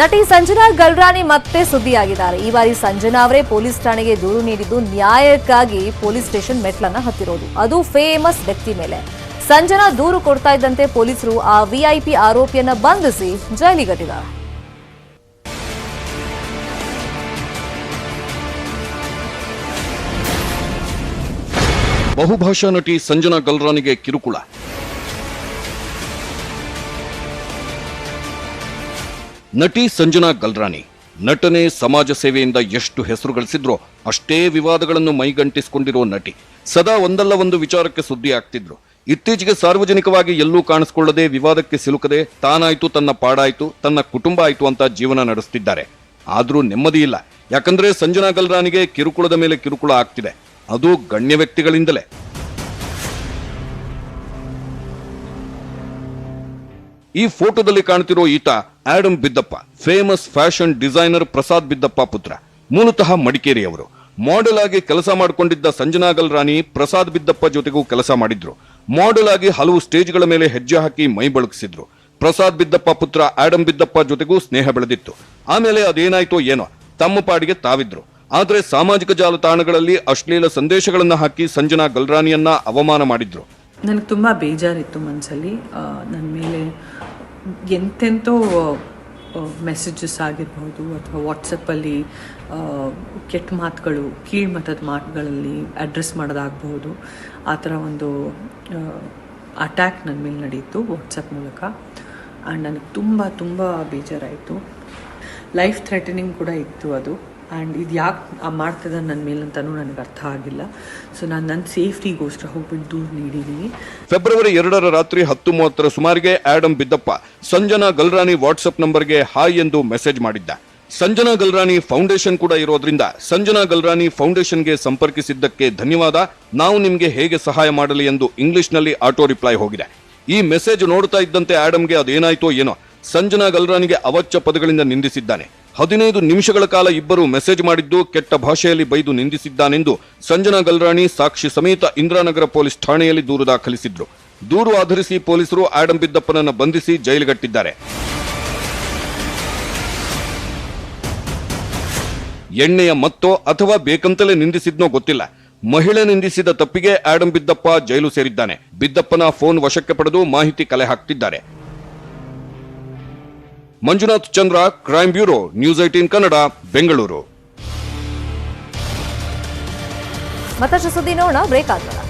ನಟಿ ಸಂಜನಾ ಗಲ್ರಾನಿ ಮತ್ತೆ ಸುದ್ದಿಯಾಗಿದ್ದಾರೆ. ಈ ಬಾರಿ ಸಂಜನಾ ಅವರೇ ಪೊಲೀಸ್ ಠಾಣೆಗೆ ದೂರು ನೀಡಿದ್ದು ನ್ಯಾಯಕ್ಕಾಗಿ ಪೊಲೀಸ್ ಸ್ಟೇಷನ್ ಮೆಟ್ಲನ್ನ ಹತ್ತಿರೋದು. ಅದು ಫೇಮಸ್ ವ್ಯಕ್ತಿ ಮೇಲೆ. ಸಂಜನಾ ದೂರು ಕೊಡ್ತಾ ಇದ್ದಂತೆ ಪೊಲೀಸರು ಆ ವಿಐಪಿ ಆರೋಪಿಯನ್ನ ಬಂಧಿಸಿ ಜೈಲಿಗಟ್ಟಿದ್ದಾರೆ. ಬಹುಭಾಷಾ ನಟಿ ಸಂಜನಾ ಗಲ್ರಾನಿಗೆ ಕಿರುಕುಳ. ನಟಿ ಸಂಜನಾ ಗಲ್ರಾಣಿ ನಟನೆ ಸಮಾಜ ಸೇವೆಯಿಂದ ಎಷ್ಟು ಹೆಸರು ಗಳಿಸಿದ್ರೋ ಅಷ್ಟೇ ವಿವಾದಗಳನ್ನು ಮೈಗಂಟಿಸಿಕೊಂಡಿರೋ ನಟಿ. ಸದಾ ಒಂದಲ್ಲ ಒಂದು ವಿಚಾರಕ್ಕೆ ಸುದ್ದಿ ಆಗ್ತಿದ್ರು. ಇತ್ತೀಚೆಗೆ ಸಾರ್ವಜನಿಕವಾಗಿ ಎಲ್ಲೂ ಕಾಣಿಸ್ಕೊಳ್ಳದೆ ವಿವಾದಕ್ಕೆ ಸಿಲುಕದೆ ತಾನಾಯ್ತು, ತನ್ನ ಪಾಡಾಯ್ತು, ತನ್ನ ಕುಟುಂಬ ಆಯ್ತು ಅಂತ ಜೀವನ ನಡೆಸುತ್ತಿದ್ದಾರೆ ಆದರೂ ನೆಮ್ಮದಿ ಇಲ್ಲ. ಯಾಕಂದ್ರೆ ಸಂಜನಾ ಗಲ್ರಾನಿಗೆ ಕಿರುಕುಳದ ಮೇಲೆ ಕಿರುಕುಳ ಆಗ್ತಿದೆ. ಅದು ಗಣ್ಯ ವ್ಯಕ್ತಿಗಳಿಂದಲೇ. ಈ ಫೋಟೋದಲ್ಲಿ ಕಾಣ್ತಿರೋ ಈತ Adam Biddappa famous fashion designer Prasad Biddappa ಪುತ್ರ, ಮೂಲತಃ ಮಡಿಕೇರಿಯವರು. ಮಾಡೆಲ್ ಆಗಿ ಕೆಲಸ ಮಾಡಿಕೊಂಡಿದ್ದ ಸಂಜನಾ ರಾಣಿ ಪ್ರಸಾದ್ ಬಿದ್ದಪ್ಪ ಜೊತೆಗೂ ಕೆಲಸ ಮಾಡಿದ್ರು. ಮಾಡೆಲ್ ಆಗಿ ಹಲವು ಸ್ಟೇಜ್ಗಳ ಮೇಲೆ ಹೆಜ್ಜೆ ಹಾಕಿ ಮೈ ಬಳಗಿಸಿದ್ರು ಪ್ರಸಾದ್ ಬಿದ್ದಪ್ಪ ಪುತ್ರ ಆಡಮ್ ಬಿದ್ದಪ್ಪ ಜೊತೆಗೂ ಸ್ನೇಹ ಬೆಳೆದಿತ್ತು. ಆಮೇಲೆ ಅದೇನಾಯ್ತೋ ಏನೋ, ತಮ್ಮ ಪಾಡಿಗೆ ತಾವಿದ್ರು. ಆದರೆ ಸಾಮಾಜಿಕ ಜಾಲತಾಣಗಳಲ್ಲಿ ಅಶ್ಲೀಲ ಸಂದೇಶಗಳನ್ನು ಹಾಕಿ ಸಂಜನಾ ಗಲ್ರಾನಿಯನ್ನ ಅವಮಾನ ಮಾಡಿದ್ರು. ನನಗೆ ತುಂಬ ಬೇಜಾರಿತ್ತು ಮನಸ್ಸಲ್ಲಿ ನನ್ನ ಮೇಲೆ ಎಂತೆಂಥೋ ಮೆಸೇಜಸ್ ಆಗಿರ್ಬೋದು ಅಥವಾ ವಾಟ್ಸಪ್ಪಲ್ಲಿ ಕೆಟ್ಟ ಮಾತುಗಳು ಕೀಳ್ಮಟ್ಟದ ಮಾತುಗಳಲ್ಲಿ ಅಡ್ರೆಸ್ ಮಾಡೋದಾಗ್ಬೋದು. ಆ ಥರ ಒಂದು ಅಟ್ಯಾಕ್ ನನ್ನ ಮೇಲೆ ನಡೆಯಿತು ವಾಟ್ಸಪ್ ಮೂಲಕ. ಆ್ಯಂಡ್ ನನಗೆ ತುಂಬ ತುಂಬ ಬೇಜಾರಾಯಿತು. ಲೈಫ್ ಥ್ರೆಟನಿಂಗ್ ಕೂಡ ಇತ್ತು ಅದು. ಆ್ಯಂಡ್ ಇದು ಯಾಕೆ ಮಾಡ್ತಿದ್ದ ನನ್ನ ಮೇಲೆ ಅಂತಲೂ ನನಗೆ ಅರ್ಥ ಆಗಿಲ್ಲ. ಸೊ ನಾನು ನನ್ನ ಸೇಫ್ಟಿಗೋಸ್ಕರ ಹೋಗ್ಬಿಟ್ಟು ದೂರ ನೀಡಿದ್ದೀನಿ ಫೆಬ್ರವರಿ ಎರಡರ ರಾತ್ರಿ ಹತ್ತು ಮೂವತ್ತರ ಸುಮಾರಿಗೆ ಆಡಮ್ ಬಿದ್ದಪ್ಪ. ಸಂಜನಾ ಗಲ್ರಾನಿ ವಾಟ್ಸಪ್ ನಂಬರ್ಗೆ ಹಾಯ್ ಎಂದು ಮೆಸೇಜ್ ಮಾಡಿದ್ದ. ಸಂಜನಾ ಗಲ್ರಾನಿ ಫೌಂಡೇಶನ್ ಕೂಡ ಇರೋದ್ರಿಂದ ಸಂಜನಾ ಗಲ್ರಾನಿ ಫೌಂಡೇಶನ್ಗೆ ಸಂಪರ್ಕಿಸಿದ್ದಕ್ಕೆ ಧನ್ಯವಾದ. ನಾವು ನಿಮಗೆ ಹೇಗೆ ಸಹಾಯ ಮಾಡಲಿ ಎಂದು ಇಂಗ್ಲಿಷ್ನಲ್ಲಿ ಆಟೋ ರಿಪ್ಲೈ ಹೋಗಿದೆ. ಈ ಮೆಸೇಜ್ ನೋಡ್ತಾ ಇದ್ದಂತೆ ಆ್ಯಡಮ್ಗೆ ಅದೇನಾಯ್ತೋ ಏನೋ. ಸಂಜನಾ ಗಲ್ರಾನಿಗೆ ಅವಚ್ಚ ಪದಗಳಿಂದ ನಿಂದಿಸಿದ್ದಾನೆ. ಹದಿನೈದು ನಿಮಿಷಗಳ ಕಾಲ ಇಬ್ಬರು ಮೆಸೇಜ್ ಮಾಡಿದ್ದು ಕೆಟ್ಟ ಭಾಷೆಯಲ್ಲಿ ಬೈದು ನಿಂದಿಸಿದ್ದಾನೆಂದು ಸಂಜನಾ ಗಲ್ರಾಣಿ ಸಾಕ್ಷಿ ಸಮೇತ ಇಂದ್ರಾನಗರ ಪೊಲೀಸ್ ಠಾಣೆಯಲ್ಲಿ ದೂರು ದಾಖಲಿಸಿದ್ರು. ದೂರು ಆಧರಿಸಿ ಪೊಲೀಸರು ಆಡಂ ಬಿದ್ದಪ್ಪನನ್ನ ಬಂಧಿಸಿ ಜೈಲುಗಟ್ಟಿದ್ದಾರೆ. ಎಣ್ಣೆಯ ಮತ್ತೋ ಅಥವಾ ಬೇಕಂತಲೇ ನಿಂದಿಸಿದ್ನೋ ಗೊತ್ತಿಲ್ಲ. ಮಹಿಳೆ ನಿಂದಿಸಿದ ತಪ್ಪಿಗೆ ಆಡಂ ಬಿದ್ದಪ್ಪ ಜೈಲು ಸೇರಿದ್ದಾನೆ. ಬಿದ್ದಪ್ಪನ ಫೋನ್ ವಶಕ್ಕೆ ಪಡೆದು ಮಾಹಿತಿ ಕಲೆ ಹಾಕ್ತಿದ್ದಾರೆ. Manjunath Chandra crime bureau news eighteen Kannada Bengaluru. ಮತ್ತಷ್ಟು ಸುದ್ದಿ ನೋಡೋಣ ಬ್ರೇಕ್ ಆದ್ಮೇಲೆ